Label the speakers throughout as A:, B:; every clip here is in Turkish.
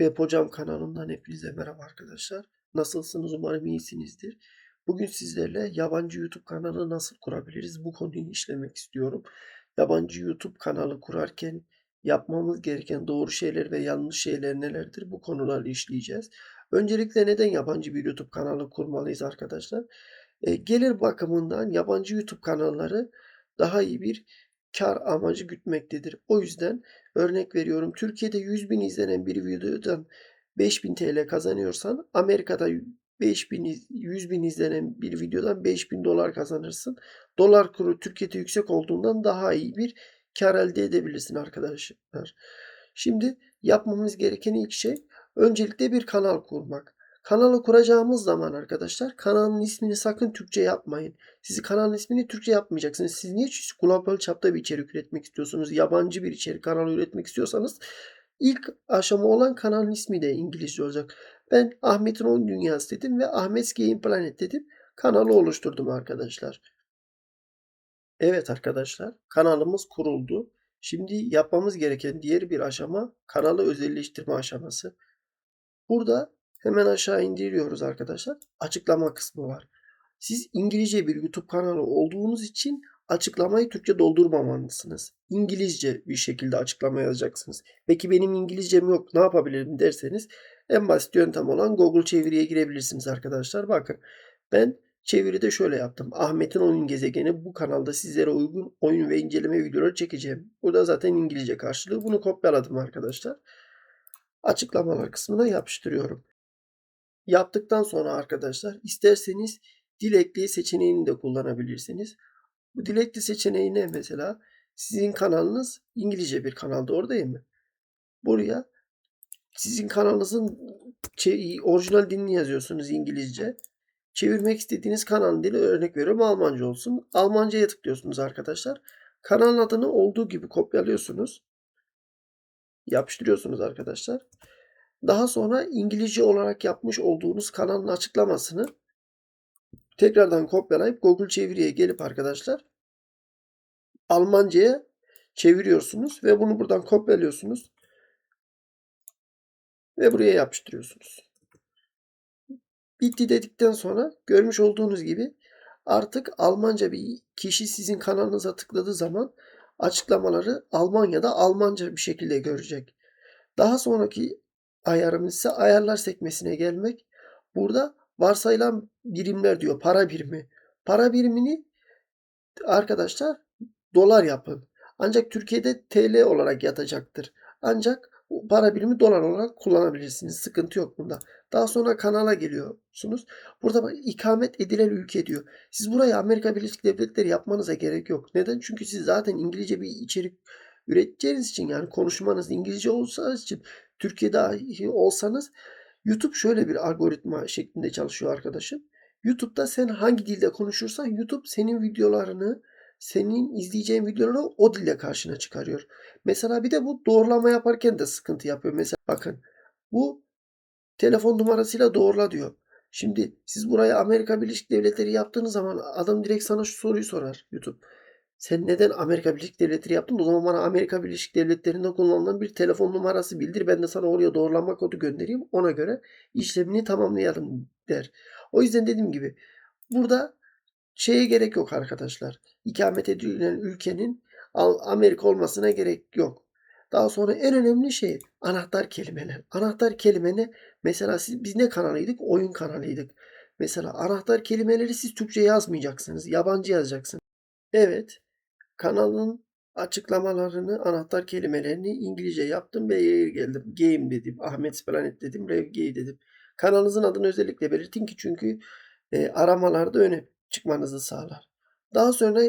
A: Web Hocam kanalından hepinize merhaba arkadaşlar. Nasılsınız? Umarım iyisinizdir. Bugün sizlerle yabancı YouTube kanalı nasıl kurabiliriz? Bu konuyu işlemek istiyorum. Yabancı YouTube kanalı kurarken yapmamız gereken doğru şeyler ve yanlış şeyler nelerdir? Bu konuları işleyeceğiz. Öncelikle neden yabancı bir YouTube kanalı kurmalıyız arkadaşlar? E, gelir bakımından yabancı YouTube kanalları daha iyi bir kar amacı gütmektedir. O yüzden örnek veriyorum Türkiye'de 100 bin izlenen bir videodan 5000 TL kazanıyorsan Amerika'da 5000 iz- 100 bin izlenen bir videodan 5000 dolar kazanırsın. Dolar kuru Türkiye'de yüksek olduğundan daha iyi bir kar elde edebilirsin arkadaşlar. Şimdi yapmamız gereken ilk şey öncelikle bir kanal kurmak. Kanalı kuracağımız zaman arkadaşlar kanalın ismini sakın Türkçe yapmayın. Sizi kanalın ismini Türkçe yapmayacaksınız. Siz niye Çünkü global çapta bir içerik üretmek istiyorsunuz? Yabancı bir içerik kanalı üretmek istiyorsanız ilk aşama olan kanalın ismi de İngilizce olacak. Ben Ahmet'in Oyun Dünyası dedim ve Ahmet's Game Planet dedim. Kanalı oluşturdum arkadaşlar. Evet arkadaşlar kanalımız kuruldu. Şimdi yapmamız gereken diğer bir aşama kanalı özelleştirme aşaması. Burada hemen aşağı indiriyoruz arkadaşlar. Açıklama kısmı var. Siz İngilizce bir YouTube kanalı olduğunuz için açıklamayı Türkçe doldurmamalısınız. İngilizce bir şekilde açıklama yazacaksınız. Peki benim İngilizcem yok ne yapabilirim derseniz en basit yöntem olan Google çeviriye girebilirsiniz arkadaşlar. Bakın ben çeviride şöyle yaptım. Ahmet'in oyun gezegeni bu kanalda sizlere uygun oyun ve inceleme videoları çekeceğim. Burada zaten İngilizce karşılığı. Bunu kopyaladım arkadaşlar. Açıklamalar kısmına yapıştırıyorum. Yaptıktan sonra arkadaşlar isterseniz dil ekleyi seçeneğini de kullanabilirsiniz. Bu dil ekli seçeneği ne mesela? Sizin kanalınız İngilizce bir kanal doğru değil mi? Buraya sizin kanalınızın çe- orijinal dilini yazıyorsunuz İngilizce. Çevirmek istediğiniz kanalın dili örnek veriyorum Almanca olsun. Almanca'ya tıklıyorsunuz arkadaşlar. Kanalın adını olduğu gibi kopyalıyorsunuz. Yapıştırıyorsunuz arkadaşlar. Daha sonra İngilizce olarak yapmış olduğunuz kanalın açıklamasını tekrardan kopyalayıp Google çeviriye gelip arkadaşlar Almanca'ya çeviriyorsunuz ve bunu buradan kopyalıyorsunuz ve buraya yapıştırıyorsunuz. Bitti dedikten sonra görmüş olduğunuz gibi artık Almanca bir kişi sizin kanalınıza tıkladığı zaman açıklamaları Almanya'da Almanca bir şekilde görecek. Daha sonraki ayarımız ise ayarlar sekmesine gelmek. Burada varsayılan birimler diyor para birimi. Para birimini arkadaşlar dolar yapın. Ancak Türkiye'de TL olarak yatacaktır. Ancak para birimi dolar olarak kullanabilirsiniz. Sıkıntı yok bunda. Daha sonra kanala geliyorsunuz. Burada ikamet edilen ülke diyor. Siz buraya Amerika Birleşik Devletleri yapmanıza gerek yok. Neden? Çünkü siz zaten İngilizce bir içerik üreteceğiniz için yani konuşmanız İngilizce olsanız için Türkiye'de olsanız YouTube şöyle bir algoritma şeklinde çalışıyor arkadaşım. YouTube'da sen hangi dilde konuşursan YouTube senin videolarını senin izleyeceğin videoları o dilde karşına çıkarıyor. Mesela bir de bu doğrulama yaparken de sıkıntı yapıyor. Mesela bakın bu telefon numarasıyla doğrula diyor. Şimdi siz buraya Amerika Birleşik Devletleri yaptığınız zaman adam direkt sana şu soruyu sorar YouTube. Sen neden Amerika Birleşik Devletleri yaptın? O zaman bana Amerika Birleşik Devletleri'nde kullanılan bir telefon numarası bildir. Ben de sana oraya doğrulama kodu göndereyim. Ona göre işlemini tamamlayalım der. O yüzden dediğim gibi burada şeye gerek yok arkadaşlar. İkamet edilen ülkenin Amerika olmasına gerek yok. Daha sonra en önemli şey anahtar kelimeler. Anahtar kelime ne? Mesela siz, biz ne kanalıydık? Oyun kanalıydık. Mesela anahtar kelimeleri siz Türkçe yazmayacaksınız. Yabancı yazacaksınız. Evet. Kanalın açıklamalarını, anahtar kelimelerini İngilizce yaptım ve yaya geldim. Game dedim. Ahmet Planet dedim. Revgay dedim. Kanalınızın adını özellikle belirtin ki çünkü e, aramalarda öne çıkmanızı sağlar. Daha sonra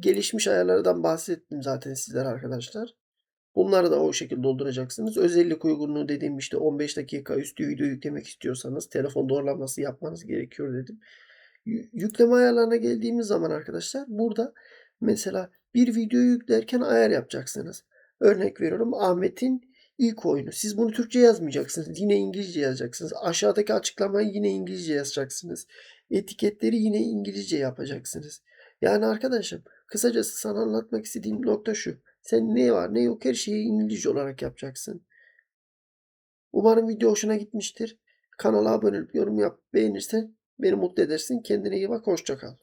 A: gelişmiş ayarlardan bahsettim zaten sizler arkadaşlar. Bunları da o şekilde dolduracaksınız. Özellik uygunluğu dediğim işte 15 dakika üstü video yüklemek istiyorsanız telefon doğrulaması yapmanız gerekiyor dedim. Yükleme ayarlarına geldiğimiz zaman arkadaşlar burada mesela bir video yüklerken ayar yapacaksınız. Örnek veriyorum Ahmet'in ilk oyunu. Siz bunu Türkçe yazmayacaksınız. Yine İngilizce yazacaksınız. Aşağıdaki açıklamayı yine İngilizce yazacaksınız. Etiketleri yine İngilizce yapacaksınız. Yani arkadaşım kısacası sana anlatmak istediğim nokta şu. Sen ne var ne yok her şeyi İngilizce olarak yapacaksın. Umarım video hoşuna gitmiştir. Kanala abone olup yorum yap, beğenirsen beni mutlu edersin. Kendine iyi bak, hoşça kal.